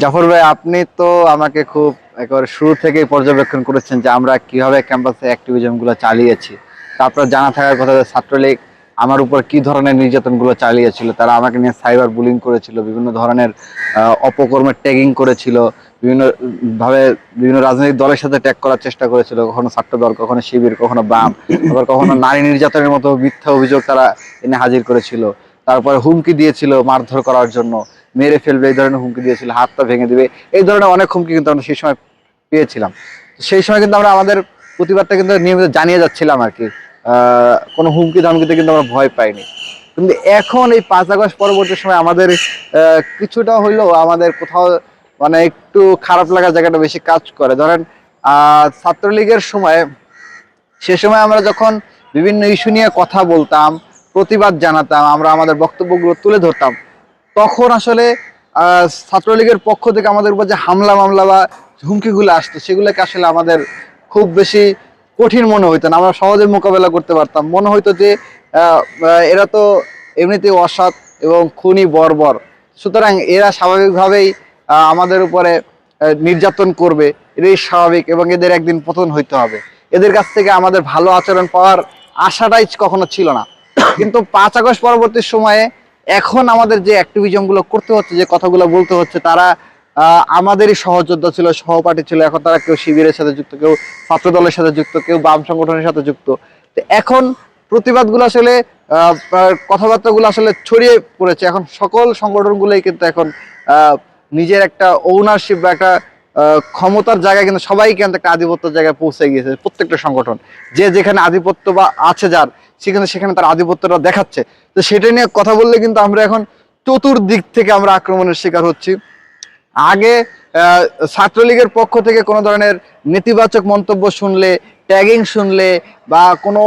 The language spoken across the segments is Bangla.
জাফর ভাই, আপনি তো আমাকে খুব একেবারে শুরু থেকেই পর্যবেক্ষণ করেছেন যে আমরা কীভাবে ক্যাম্পাসে অ্যাক্টিভিজমগুলো চালিয়েছি তারপর জানা থাকার কথা ছাত্রলীগ আমার উপর কি ধরনের নির্যাতনগুলো চালিয়েছিল, তারা আমাকে নিয়ে সাইবার বুলিং করেছিল, বিভিন্ন ধরনের অপকর্মের ট্যাগিং করেছিল, বিভিন্ন ভাবে বিভিন্ন রাজনৈতিক দলের সাথে ট্যাগ করার চেষ্টা করেছিল, কখনো ছাত্র দল, কখনো শিবির, কখনো বাম, আবার কখনো নারী নির্যাতনের মতো মিথ্যা অভিযোগ তারা এনে হাজির করেছিল। তারপরে হুমকি দিয়েছিল মারধর করার জন্য। মেরে ফেলবে, এই ধরনের হুমকি দিয়েছিল, হাতটা ভেঙে দিবে, এই ধরনের অনেক হুমকি কিন্তু আমরা সেই সময় পেয়েছিলাম। সেই সময় কিন্তু আমরা আমাদের প্রতিবাদটা কিন্তু নিয়মিত জানিয়ে যাচ্ছিলাম আর কি। কোনো হুমকি ধামকিতে কিন্তু আমরা ভয় পাইনি। কিন্তু এখন এই পাঁচ আগস্ট পরবর্তী সময় আমাদের কিছুটা হইলেও আমাদের কোথাও মানে একটু খারাপ লাগার জায়গাটা বেশি কাজ করে। ধরেন ছাত্রলীগের সময়, সে সময় আমরা যখন বিভিন্ন ইস্যু নিয়ে কথা বলতাম, প্রতিবাদ জানাতাম, আমরা আমাদের বক্তব্যগুলো তুলে ধরতাম তখন আসলে ছাত্রলীগের পক্ষ থেকে আমাদের উপর যে হামলা মামলা বা হুমকিগুলো আসতো, সেগুলোকে আসলে আমাদের খুব বেশি কঠিন মনে হইতো না। আমরা সহজে মোকাবেলা করতে পারতাম। মনে হইতো যে এরা তো এমনিতেই অসৎ এবং খুনি বর্বর। সুতরাং এরা স্বাভাবিকভাবেই আমাদের উপরে নির্যাতন করবে। এটাই স্বাভাবিক এবং এদের একদিন পতন হইতে হবে। এদের কাছ থেকে আমাদের ভালো আচরণ পাওয়ার আশাটাই কখনো ছিল না। কিন্তু পাঁচ আগস্ট পরবর্তী সময়ে এখন আমাদের যে অ্যাক্টিভিজমগুলো করতে হচ্ছে, যে কথাগুলো বলতে হচ্ছে, তারা আমাদেরই সহযোদ্ধা ছিল, সহপাঠী ছিল, এখন তারা কেউ শিবিরের সাথে যুক্ত, কেউ ছাত্র দলের সাথে যুক্ত, কেউ বাম সংগঠনের সাথে যুক্ত। তো এখন প্রতিবাদগুলো আসলে কথাবার্তাগুলো আসলে ছড়িয়ে পড়েছে। এখন সকল সংগঠনগুলোই কিন্তু এখন নিজের একটা ওনারশিপ বা একটা ক্ষমতার জায়গায় কিন্তু সবাই কিন্তু একটা আধিপত্যের জায়গায় পৌঁছে গিয়েছে, প্রত্যেকটা সংগঠন। যে যেখানে আধিপত্য বা আছে যার সেখানে সেখানে তার আধিপত্যটা দেখাচ্ছে। তো সেটা নিয়ে কথা বললে কিন্তু আমরা এখন চতুর্দিক থেকে আমরা আক্রমণের শিকার হচ্ছি। আগে ছাত্রলীগের পক্ষ থেকে কোনো ধরনের নেতিবাচক মন্তব্য শুনলে ট্যাগিং শুনলে বা কোনো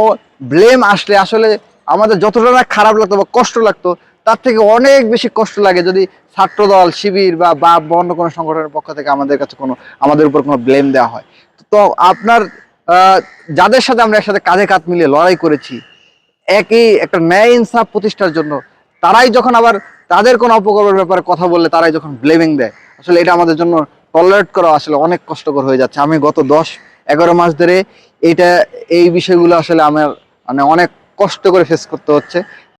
ব্লেম আসলে আসলে আমাদের যতটা না খারাপ লাগতো বা কষ্ট লাগতো, তার থেকে অনেক বেশি কষ্ট লাগে যদি ছাত্রদল, শিবির বা বা অন্য কোনো সংগঠনের পক্ষ থেকে আমাদের কাছে কোনো, আমাদের উপর কোনো ব্লেম দেওয়া হয়। তো আপনার যাদের সাথে আমরা একসাথে কাঁধে কাঁধ মিলিয়ে লড়াই করেছি একই একটা ন্যায় ইনসাফ প্রতিষ্ঠার জন্য তারাই যখন আবার তাদের কোনো অপকর্মের ব্যাপারে কথা বললে তারাই যখন ব্লেমিং দেয়। আসলে এটা আমাদের জন্য টলারেট করা আসলে অনেক কষ্টকর হয়ে যাচ্ছে। আমি গত দশ, এগারো মাস ধরে এটা, এই বিষয়গুলো আসলে আমার মানে অনেক কষ্ট করে ফেস করতে হচ্ছে।